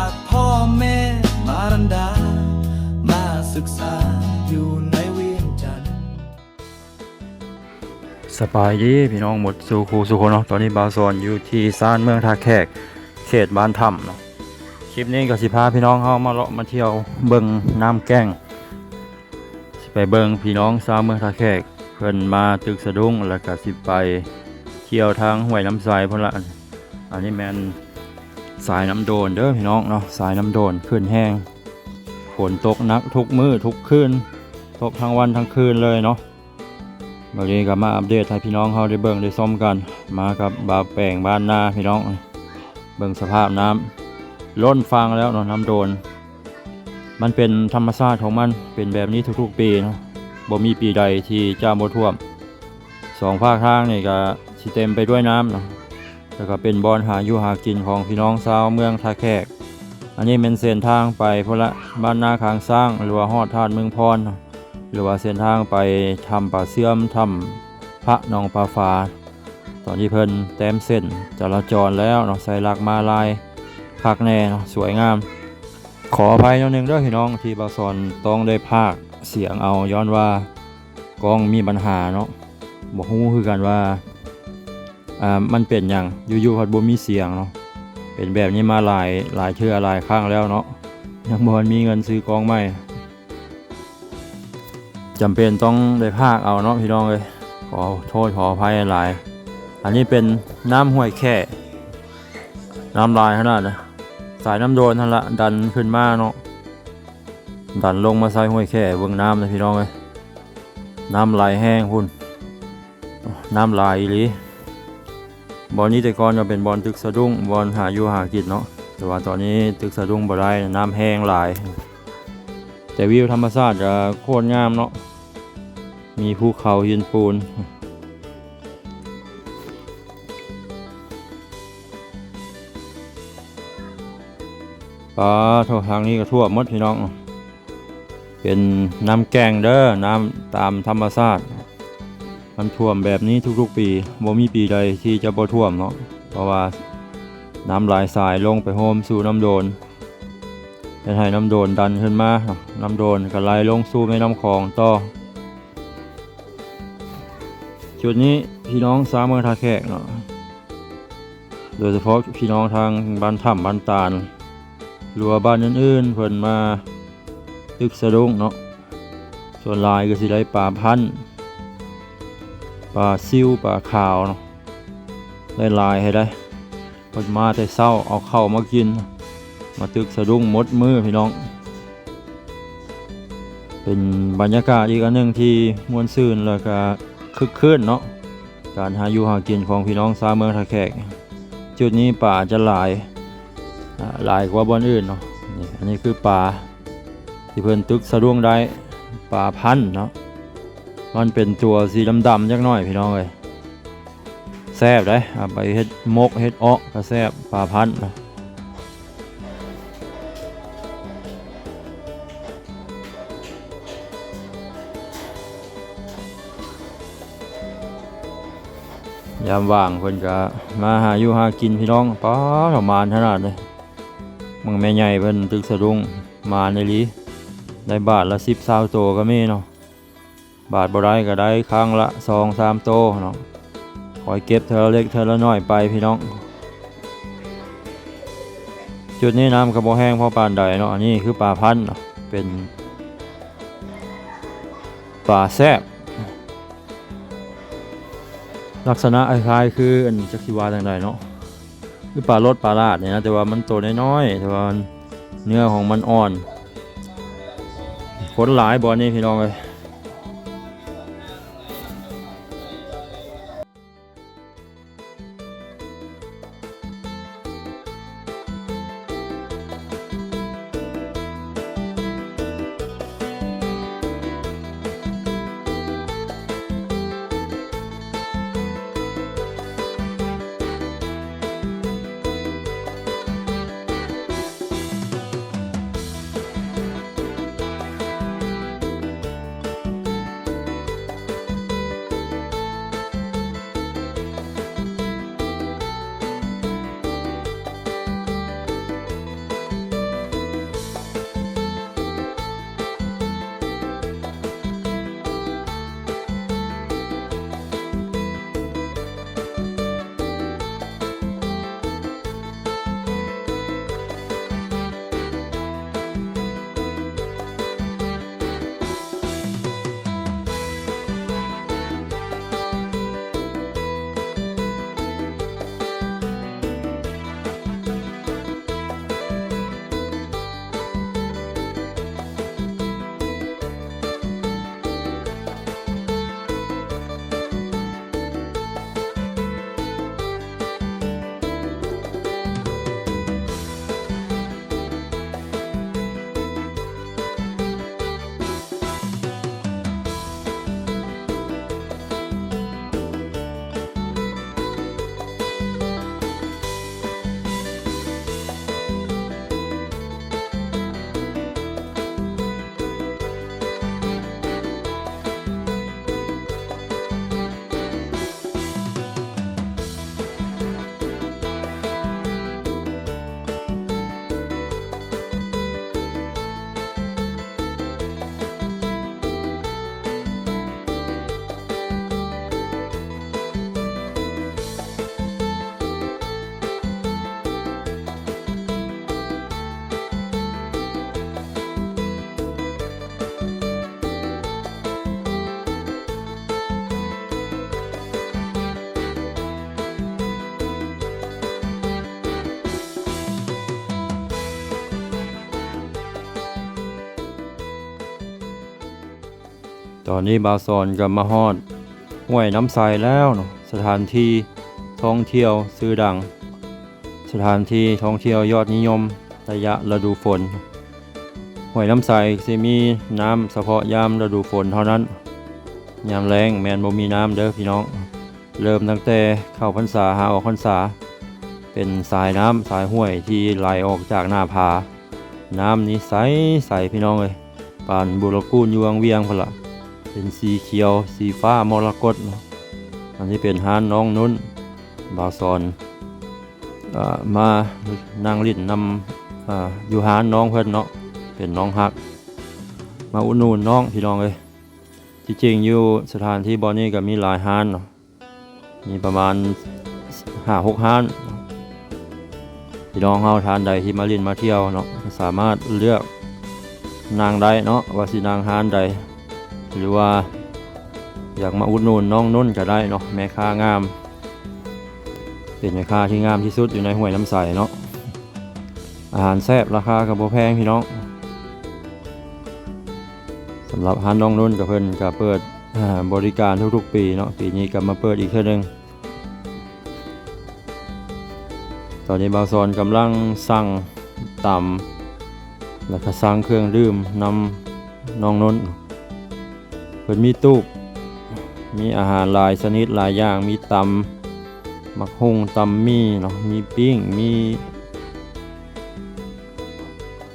ากพ่อแม่มารันดา มาศึกษาอยู่ในเวียงจันทร์สบายดีพี่น้องหมดสู่ครูสุขนเนาะตอนนี้บาซอนอยู่ที่ซานเมืองท่าแขกเขตบ้านถ้ำเนาะคลิปนี้กับสิพาพี่น้องเข้ามาเลาะมาเที่ยวเบิงน้ำแก้งไปเบิงพี่น้องซานเมืองท่าแขกเพื่อนมาตึกสะดุ้งแล้วก็สิไปเที่ยวทางห้วยน้ำใสพนละอันนี้แมน สายน้ำโดนเด้อพี่น้องเนาะสายน้ำโดนขึ้นแห้งฝนตกนักทุกมื้อทุกคืนตกทั้งวันทั้งคืนเลยเนาะวันนี้ก็มาอัปเดตให้พี่น้องเขาได้เบิ่งได้ส้มกัน มากับบาแปลงบ้านนาพี่น้อง เบิ่งสภาพน้ำล้นฟังแล้วเนาะน้ำโดน มันเป็นธรรมชาติของมันเป็นแบบนี้ทุกๆปีเนาะบ่มีปีใดที่จะบ่ท่วมสองภาคทางนี่ก็สิเต็มไปด้วยน้ำเนาะ แล้วก็เป็นบอนหาอยู่หากินของพี่น้องชาวเมืองท่าแขก อันนี้เป็นเส้นทางไปพุ่นละบ้านนาคางสร้างหรือว่าฮอดทาดเมืองพร หรือว่าเส้นทางไปทำป่าเสื่อมทำพระนองปลาฟาตอนที่เพิ่นแต้มเส้นจราจรแล้วเนาะใส่หลักมาลายคักแน่เนาะสวยงาม ขออภัยนิดนึงด้อพี่น้องที่บาสอนต้องได้ภาคเสียงเอาย้อนว่ากล้องมีปัญหาเนาะบอกฮู้คือกันว่า อ่ามันเป็นอย่างอยู่ๆพัดบ่มีเสียงเนาะเป็นแบบนี้มาหลายหลายเชื่อหลายครั้งแล้วเนาะยังบ่มีเงินซื้อกองใหม่จำเป็นต้องได้ภาคเอาเนาะพี่น้องเลยขอโทษขออภัยหลาย อันนี้เป็นน้ำห้วยแค่ น้ำลายขนาดนะสายน้ำโดนทันละดันขึ้นมาเนาะดันลงมาใส่ห้วยแค่เบื้องน้ำนะพี่น้องเลยน้ำไหลแห้งพุ่นน้ำลายอีหลี บอลนี้แต่ก่อนจะเป็นบอลตึกสะดุ้งบอลหาอยู่หากินเนาะแต่ว่าตอนนี้ตึกสะดุ้งบ่ได้น้ำแห้งหลาย แต่วิวธรรมชาติจะโคตรงามเนาะมีภูเขาหินปูนปลาโททางนี้ก็ทั่วมดพี่น้อง เป็นน้ำแกงเด้อน้ำตามธรรมชาติ มันท่วมแบบนี้ทุกๆปีบ่มีปีใดที่จะบ่ท่วมเนาะเพราะว่าน้ำลายสายลงไปโฮมสู่น้ำโดนเป็นให้น้ำโดนดันขึ้นมา น้ำโดนก็ไหลลงสู่แม่น้ำคลองต่อ จุดนี้พี่น้องสามเมืองท่าแขกเนาะ โดยเฉพาะพี่น้องทางบ้านถ้ำบ้านตาลรือว่าบ้านอื่นๆเพิ่นมาตึกสะดุ้งเนาะ ส่วนลายก็สิได้ปลาพันธุ์ ปลาซิวปลาขาวเนาะได้ลายให้ได้พิ่นมาแต่เช้าเอาเข้ามากิน มาตึกสะดุ้งมดมือพี่น้อง เป็นบรรยากาศอีกอันหนึ่งที่มวนซื่นแล้วก็คึกคืนเนาะการหาอยู่หากินของพี่น้องชาวเมืองท่าแขก จุดนี้ป่าจะหลายหลายกว่าบอนอื่นเนาะนี่อันนี้คือป่าที่เพิ่นตึกสะดุ้งได้ป่าพันธุ์เนาะ มันเป็นตัวสีดำๆจักหน่อยพี่น้องเลยแซ่บได้เอาไปเฮ็ดมกเฮ็ดอ้อก็แซ่บป่าพันธุ์เนะยามว่างเพิ่นก็มาหาอยู่หากินพี่น้องป้าประมาณขนาดเลยมึงแม่ใหญ่เพิ่นตึกสะดุ้งมาในลีได้บาทละ10 20โตก็มีเนาะ บาทบ่ได้ก็ได้ครั้งละ2 3โตเนาะคอยเก็บเธอเล็กเธอละน้อยไปพี่น้อง จุดนี้น้ำก็บ่แห้งเพราะปานใดเนาะอันนี้คือปลาพันธุ์เนาะเป็นปลาแซบลักษณะคล้ายๆคืออันจักสิวาจังใดเนาะคือปลารสปลาลาดเนี่ยนะแต่ว่ามันตัวน้อยๆแต่ว่าเนื้อของมันอ่อนขนหลายบอลนี่พี่น้องเลย ตอนนี้บาซอนกับมาฮอดห้วยน้ำใสแล้วเนาะสถานที่ท่องเที่ยวชื่อดัง สถานที่ท่องเที่ยวยอดนิยมระยะฤดูฝนห้วยน้ำใสสิมีน้ำเฉพาะยามฤดูฝนเท่านั้น ยามแรงแมนบ่มีน้ำเด้อพี่น้อง เริ่มตั้งแต่เข้าพรรษาหาออกพรรษา เป็นสายน้ำสายห้วยที่ไหลออกจากหน้าผา น้ำนี้ใสใสพี่น้องเลยปานบุรกูลยวงเวียงพละ เป็นสีเขียว สีฟ้ามรกตอันนี้เป็นฮานน้องนุ่นบาซอนอมานั่งลิ้นนำออยู่ฮานน้องเพิ่นเนาะเป็นน้องฮัก มาอุนุนน้องพี่น้องเลยที่จริงอยู่สถานที่บอนี้ก็มีหลายฮานเนาะมีประมาณห้าหกฮานพี่น้องเฮาทานใดที่มาลินมาเที่ยวเนาะสามารถเลือกนางใดเนาะว่าสินางฮานใด หรือว่าอยากมาอุดหนุนน้องนุ่นก็ได้เนาะแม่ค้างาม เป็นแม่ค้าที่งามที่สุดอยู่ในห้วยน้ำใสเนาะอาหารแซ่บราคากับบ่แพงพี่น้องสำหรับฮานน้องนุ่นกับเพิ่นก็เปิดบริการทุกๆปีเนาะปีนี้ก็มาเปิดอีกเทื่อนึงตอนนี้บาวซอนกำลังสั่งตำแล้วก็สั่งเครื่องดื่มนำน้องนนท์ เพิ่นมีตู้มีอาหารหลายชนิดหลายอย่างมีตำมักฮุงตำมี่เนาะมีปิ้งมี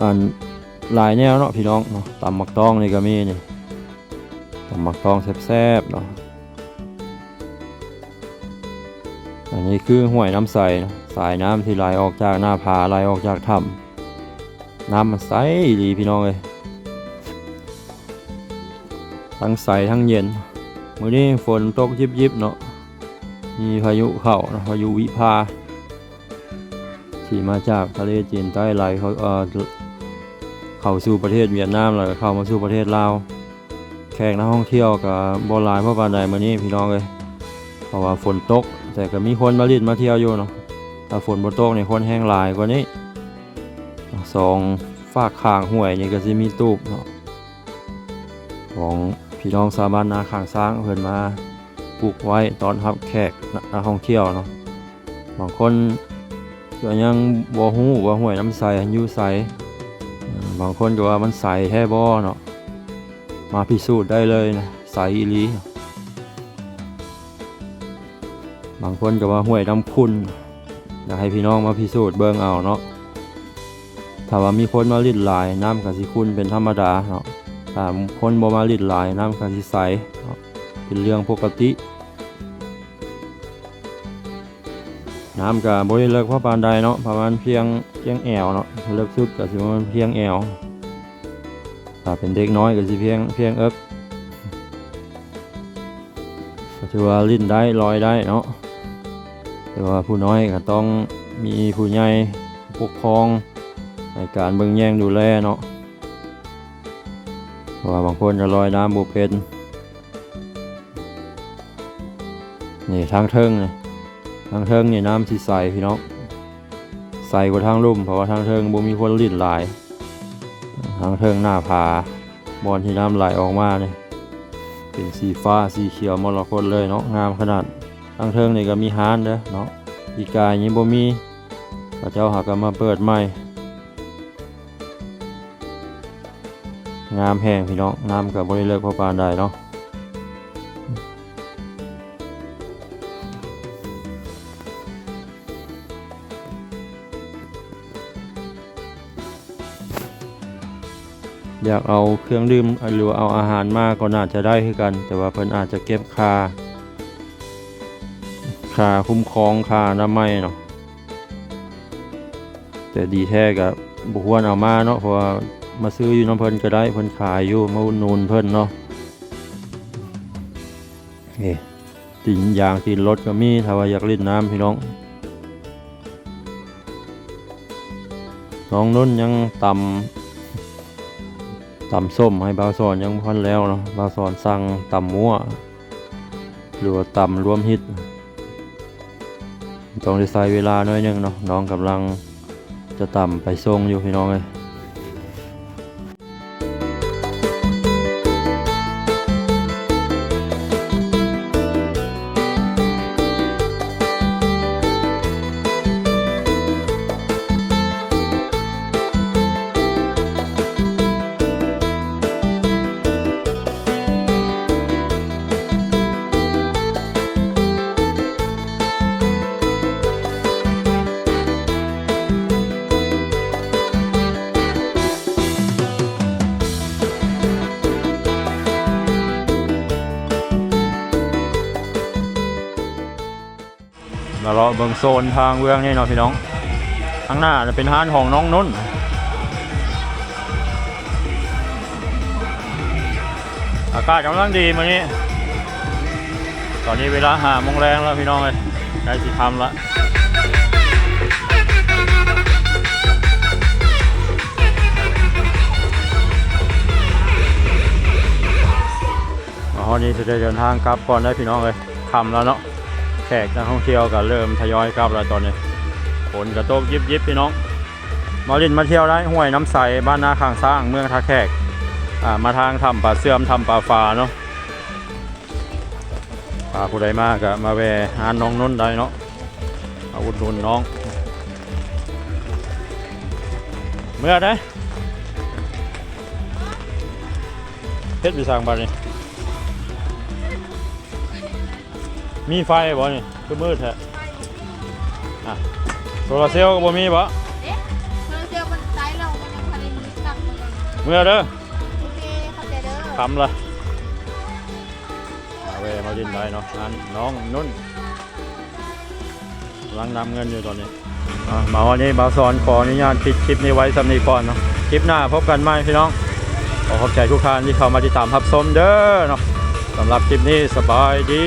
อันหลายแนวเนาะพี่น้องเนาะตำมักตองนี่ก็มีนี่ตำมักตองแซ่บๆเนาะอันนี้คือห้วยน้ำใสนะสายน้ำที่ไหลออกจากหน้าผาไหลออกจากถ้ำน้ำมันใสดีพี่น้องเลย ทั้งใสทั้งเย็นมื้อนี้ฝนตกยิบๆเนาะมีพายุเข้าพายุวิภาที่มาจากทะเลจีนใต้ไหลเขาเอ่อเข้าสู่ประเทศเวียดนามแล้วเข้ามาสู่ประเทศลาวแขกนักท่องเที่ยวกับบ่หลายเพราะปานใดมื้อนี้พี่น้องเลยเพราะว่าฝนตก แต่ก็มีคนมาลิดมาเที่ยวอยู่เนาะถ้าฝนบ่ตกนี่คนแห้งหลายกว่านี้สองฝากข้างห้วยนี่ก็สิมีตูบเนาะของ พี่น้องสามัญนาข้างช้างเพิ่อนมาปลูกไว้ตอนรับแขกนักท่องเที่ยวเนาะบางคนก็ยังบ่ฮู้ว่าห้วยน้ำใสอยู่ใสบางคนก็ว่ามันใสแท้บ่เนาะมาพิสูจน์ได้เลยนะใสอีหลีบางคนก็ว่าห้วยน้ำคุณอยากให้พี่น้องมาพิสูจน์เบิ่งเอาเนาะถ้าว่ามีคนมาลิดหลายน้ำกสิคุณเป็นธรรมดาเนาะ ถ้าคนบ่มาลิดหลายน้ำกสิใสเป็นเรื่องปกติ น้ำกับบ่ได้เลิกพราะปานใดเนาะประมาณเพียงเพียงแอวเนาะเลิกสุดก็สิประมาณเพียงแอวถ้าเป็นเด็กน้อยก็สิเพียงเพียงเอิกก็ถือว่าลิ้นได้ลอยได้เนาะแต่ว่าผู้น้อยก็ต้องมีผู้ใหญ่ปกครองในการเบิ่งแย่งดูแลเนาะ ว่าบางคนจะลอยน้ำบ่เป็นนี่ทางเทิงนี่ทางเทิงนี่น้ำสิใสพี่น้องใสกว่าทางลุ่มเพราะว่าทางเทิงบ่มีคนลิ้นหลาย ทางเทิงหน้าผาบอนที่น้ำไหลออกมาเนี่ยเป็นสีฟ้าสีเขียวมรกตเลยเนาะงามขนาดทางเทิงนี่ก็มีฮานเด้อเนาะอีกายนี้บ่มีพระเจ้าหากมาเปิดใหม่ งามแห้งพี่น้องงามกับบริเลิกพอปานใดเนาะอยากเอาเครื่องดื่มหรือเอาอาหารมาก็น่าจะได้คือกัน แต่ว่าเพิ่นอาจจะเก็บคาคาคุ้มครองคาอนามัยเนาะแต่ดีแท้กับบุควรเอามาเนาะเพราะว่า มาซื้ออยู่น้ำเพิ่นก็ได้เพิ่นขายอยู่มาอุดหนุนเพิ่นเนาะเอ้ตินยางตินรถก็มีถ้าว่าอยากเล่นน้ำพี่น้อง น้องนุ่นยังตำตำส้มให้บาวสอนยังพันแล้วเนาะบาวสอนสั่งตำมั่วหรือว่าตำรวมฮิตต้องได้ใช้เวลาหน่อยหนึงเนาะน้องกำลังจะต่ำไปส่งอยู่พี่น้องเลย มาเลาะเบิงโซนทางเมืองนี่เนาะพี่น้องข้างหน้าจะเป็นห้านของน้องนุ่นอากาศกำลังดีมานี้ ตอนนี้เวลาหามงแรงแล้วพี่น้องเลยใกล้สิทำละอ๋อนี่จะได้เดินทางกลับก่อนได้พี่น้องเลยทำแล้วเนาะ แขกนักท่องเที่ยวก็เริ่มทยอยกลับแล้วตอนนี้ฝนกระโตกยิบยิบพี่น้อง มาลินมาเที่ยวได้ห้วยน้ำใสบ้านนาข้างสร้างเมืองท่าแขกอ่ามาทางทำป่าเสื่อมทำป่าฟ้าเนาะป่าผู้ใดมากก็มาแวะหาน้องนุ่นได้เนาะเอาอุดหนุนน้อง เมื่อได้เพชรวิสังบานี่ มีไฟบ่นี่คือมืดแท้อะโซลาร์เซลล์ก็บ่มีบ่เอ๊ะเธอเจอมันไซส์เรามันยังพันมือตักมันเลยเมื่อเด้อโอเคเข้าใจเด้อคำละมาเวมาดินได้เนาะนั่นน้องนุ่นกำลังนำเงินอยู่ตอนนี้อะมาวันนี้บาวสอนขออนุญาตปิดคลิปนี้ไว้สำนีก่อนเนาะคลิปหน้าพบกันใหม่พี่น้องขอขอบใจทุกท่านที่เข้ามาติดตามรับชมเด้อเนาะ สำหรับคลิปนี้สบายดี